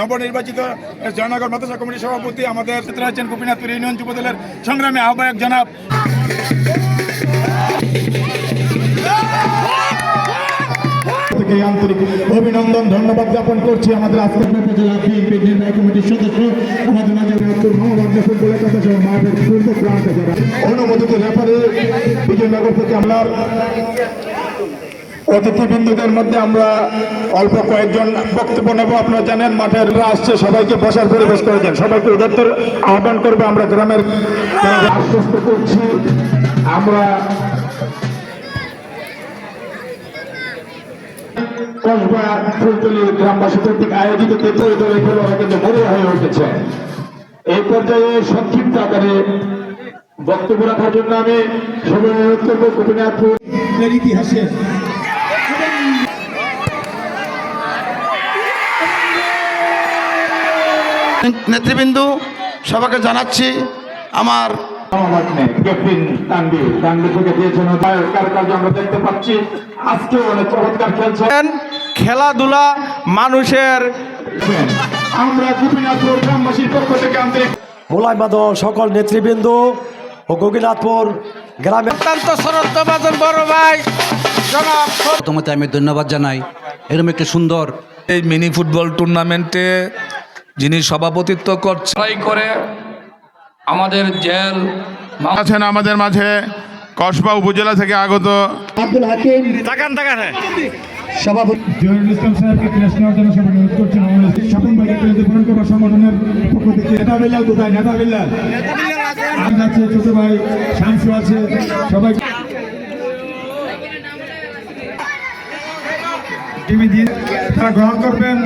নবনির্বাচিত জয়নগর মাদ্রাসা কমিটির সভাপতি আমাদের ক্ষেত্রে আছেন গোপীনাথপুর ইউনিয়ন যুবদলের সংগ্রামী আহ্বায়ক জনাব। অভিনন্দন, ধন্যবাদ জ্ঞাপন করছি আমাদের অনুমোদিত বিজয়নগর থেকে আমলার অতিথিবৃন্দদের মধ্যে আমরা অল্প কয়েকজন বক্তব্য নেব। আপনারা জানেন মাঠের আসছে, সবাইকে বসার পরিবেশ করেছেন সবাইকে উদাত্তর আহ্বান করবে। আমরা গ্রামের আশ্বস্ত করছি। আমরা কর্তৃক আয়োজিত হয়ে উঠেছে। এই পর্যায়ে আকারে বক্তব্য রাখার ইতিহাসে আজকেও অনেক চমৎকার খেলছে খেলাধুলা মানুষের আমরা মোলাইমাদ সকল নেতৃবৃন্দ ও গোপীনাথপুর গ্রামের অত্যন্ত শ্রদ্ধাভাজন বড় ভাই জনাব প্রথমত আমি ধন্যবাদ জানাই। এরকম একটি সুন্দর এই মিনি ফুটবল টুর্নামেন্টে যিনি সভাপতিত্ব করছেন। লড়াই করে আমাদের জেল আছেন আমাদের মাঝে কসবা উপজেলা থেকে আগত আব্দুল হাকিম। তাকান তাকান হ্যাঁ। সভাপতি জহিরুল ইসলাম সাহেবকে ক্লাস নেওয়ার জন্য সবাই অনুরোধ করছেন স্বপন ভাইকে প্রেসিডেন্ট পূরণ করবার সংগঠনের পক্ষ থেকে। নেতা বিল্লাল কোথায়? নেতা বিল্লাল আছে ছোট ভাই শামসু আছে সবাই টিভি দিয়ে তারা গ্রহণ করবেন।